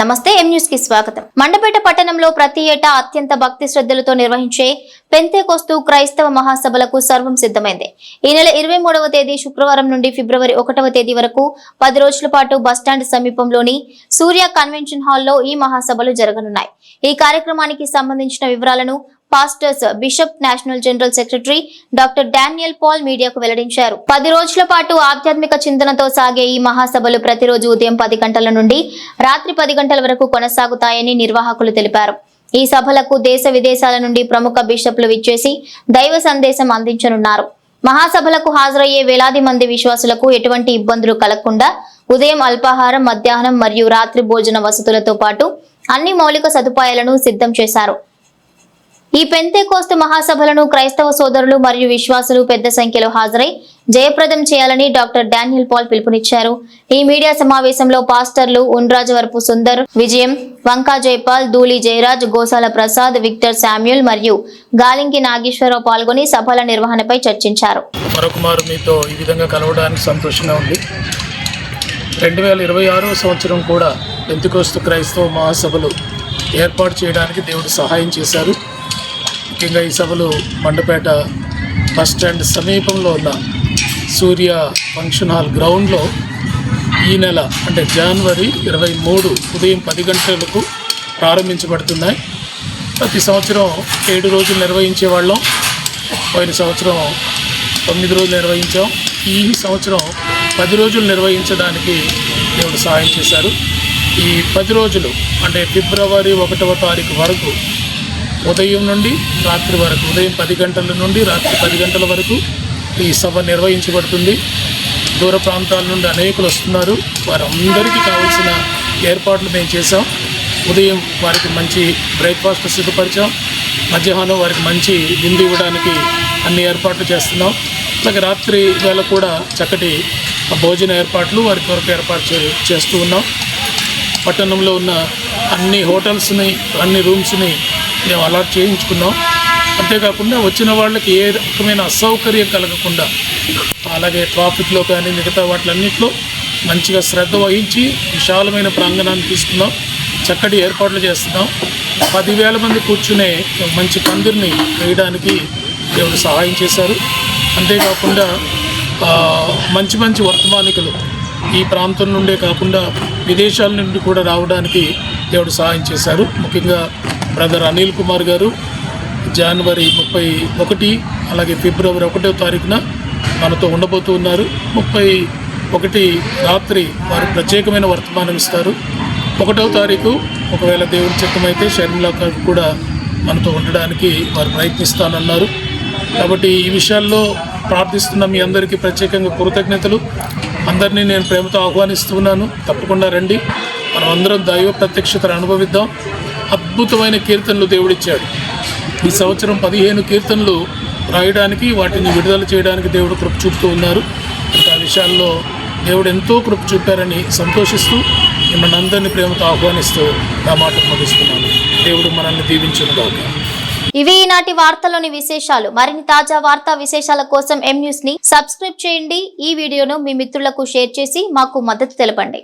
నమస్తే ఎం న్యూస్కి స్వాగతం. మండపేట పట్టణంలో ప్రతి ఏటా అత్యంత భక్తి శ్రద్ధలతో నిర్వహించే పెంతేకొస్తు క్రైస్తవ మహాసభలకు సర్వం సిద్ధమైంది. ఈ నెల ఇరవై మూడవ తేదీ శుక్రవారం నుండి ఫిబ్రవరి ఒకటవ తేదీ వరకు పది రోజుల పాటు బస్టాండ్ సమీపంలోని సూర్య కన్వెన్షన్ హాల్లో ఈ మహాసభలు జరగనున్నాయి. ఈ కార్యక్రమానికి సంబంధించిన వివరాలను pastors bishop national general secretary doctor Daniel Paul మీడియాకు వెల్లడించారు. పది రోజుల పాటు ఆధ్యాత్మిక చింతనతో సాగే ఈ మహాసభలు ప్రతిరోజు ఉదయం పది గంటల నుండి రాత్రి పది గంటల వరకు కొనసాగుతాయని నిర్వాహకులు తెలిపారు. ఈ సభలకు దేశ విదేశాల నుండి ప్రముఖ బిషప్లు విచ్చేసి దైవ సందేశం అందించనున్నారు. మహాసభలకు హాజరయ్యే వేలాది మంది విశ్వాసులకు ఎటువంటి ఇబ్బందులు కలగకుండా ఉదయం అల్పాహారం మధ్యాహ్నం మరియు రాత్రి భోజన వసతులతో పాటు అన్ని మౌలిక సదుపాయాలను సిద్ధం చేశారు. ఈ పెంతేకోస్తు మహాసభలను క్రైస్తవ సోదరులు మరియు విశ్వాసులు పెద్ద సంఖ్యలో హాజరై జయప్రదం చేయాలని డాక్టర్ డానియల్ పాల్ పిలుపునిచ్చారు. ఈ మీడియా సమావేశంలో పాస్టర్లు ఉండ్రాజవరపు సుందర్ విజయం వంకా జయపాల్ ధూళి జయరాజ్ గోసాల ప్రసాద్ విక్టర్ శామ్యుల్ మరియు గాలింకి నాగేశ్వరరావు పాల్గొని సభల నిర్వహణపై చర్చించారు. మీతో ఈ విధంగా కలవడానికి సంతోషంగా ఉంది. రెండు వేల ఇరవై ఆరో సంవత్సరం కూడా పెంతుకోస్తు క్రైస్తవ మహాసభలు ఏర్పాటు చేయడానికి దేవుడు సహాయం చేశారు. ముఖ్యంగా ఈ సభలు మండపేట బస్ స్టాండ్ సమీపంలో ఉన్న సూర్య ఫంక్షన్ హాల్ గ్రౌండ్లో ఈ నెల అంటే జనవరి ఇరవై మూడు ఉదయం పది గంటలకు ప్రారంభించబడుతున్నాయి. ప్రతి సంవత్సరం ఏడు రోజులు నిర్వహించే వాళ్ళం పోయిన సంవత్సరం తొమ్మిది రోజులు నిర్వహించాం. ఈ సంవత్సరం పది రోజులు నిర్వహించడానికి దేవుడు సహాయం చేశారు. ఈ పది రోజులు అంటే ఫిబ్రవరి ఒకటవ తారీఖు వరకు ఉదయం నుండి రాత్రి వరకు ఉదయం పది గంటల నుండి రాత్రి పది గంటల వరకు ఈ సభ నిర్వహించబడుతుంది. దూర ప్రాంతాల నుండి అనేకులు వస్తున్నారు. వారందరికీ కావాల్సిన ఏర్పాట్లు మేము చేసాం ఉదయం వారికి మంచి బ్రేక్ఫాస్ట్ సిద్ధపరిచాం. మధ్యాహ్నం వారికి మంచి విందు ఇవ్వడానికి అన్ని ఏర్పాట్లు చేస్తున్నాం. అలాగే రాత్రి వేళ కూడా చక్కటి భోజన ఏర్పాట్లు వారి కొరకు ఏర్పాటు చే- చేస్తూ ఉన్నాం. పట్టణంలో ఉన్న అన్ని హోటల్స్ని అన్ని రూమ్స్ని మేము అలాట్ చేయించుకున్నాం. అంతేకాకుండా వచ్చిన వాళ్ళకి ఏ రకమైన అసౌకర్యం కలగకుండా అలాగే ట్రాఫిక్లో కానీ మిగతా వాటిలన్నింటిలో మంచిగా శ్రద్ధ వహించి విశాలమైన ప్రాంగణాన్ని తీసుకున్నాం. చక్కటి ఏర్పాట్లు చేస్తున్నాం. పదివేల మంది కూర్చునే మంచి పందిరిని వేయడానికి దేవుడు సహాయం చేశారు. అంతేకాకుండా మంచి మంచి వర్తమానికులు ఈ ప్రాంతం నుండే కాకుండా విదేశాల నుండి కూడా రావడానికి దేవుడు సహాయం చేశారు. ముఖ్యంగా బ్రదర్ అనిల్ కుమార్ గారు జనవరి ముప్పై ఒకటి అలాగే ఫిబ్రవరి ఒకటో తారీఖున మనతో ఉండబోతూ ఉన్నారు. ముప్పై ఒకటి రాత్రి వారు ప్రత్యేకమైన వర్తమానం ఇస్తారు. ఒకటో తారీఖు ఒకవేళ దేవుడి చిత్తమైతే షర్మిలా గారు కూడా మనతో ఉండడానికి వారు ప్రయత్నిస్తానన్నారు. కాబట్టి ఈ విషయాల్లో ప్రార్థిస్తున్న మీ అందరికీ ప్రత్యేకంగా కృతజ్ఞతలు. అందరినీ నేను ప్రేమతో ఆహ్వానిస్తున్నాను. తప్పకుండా రండి. మనం అందరం దైవ ప్రత్యక్షతను అనుభవిద్దాం. అద్భుతమైన కీర్తనలు దేవుడిచ్చాడు. ఈ సంవత్సరం పదిహేను కీర్తనలు రాయడానికి వాటిని విడుదల చేయడానికి దేవుడు కృప చూపుతూ ఉన్నారు. ఆ విషయాల్లో దేవుడు ఎంతో కృప చూపారని సంతోషిస్తూ మిమ్మల్ని అందరినీ ప్రేమతో ఆహ్వానిస్తూ నా మాట ముగిస్తున్నాను. దేవుడు మనల్ని దీవించును గాక. ఇవి ఈనాటి వార్తలోని విశేషాలు. మరిన్ని తాజా వార్తా విశేషాల కోసం ఎం న్యూస్ని సబ్స్క్రైబ్ చేయండి. ఈ వీడియోను మీ మిత్రులకు షేర్ చేసి మాకు మద్దతు తెలపండి.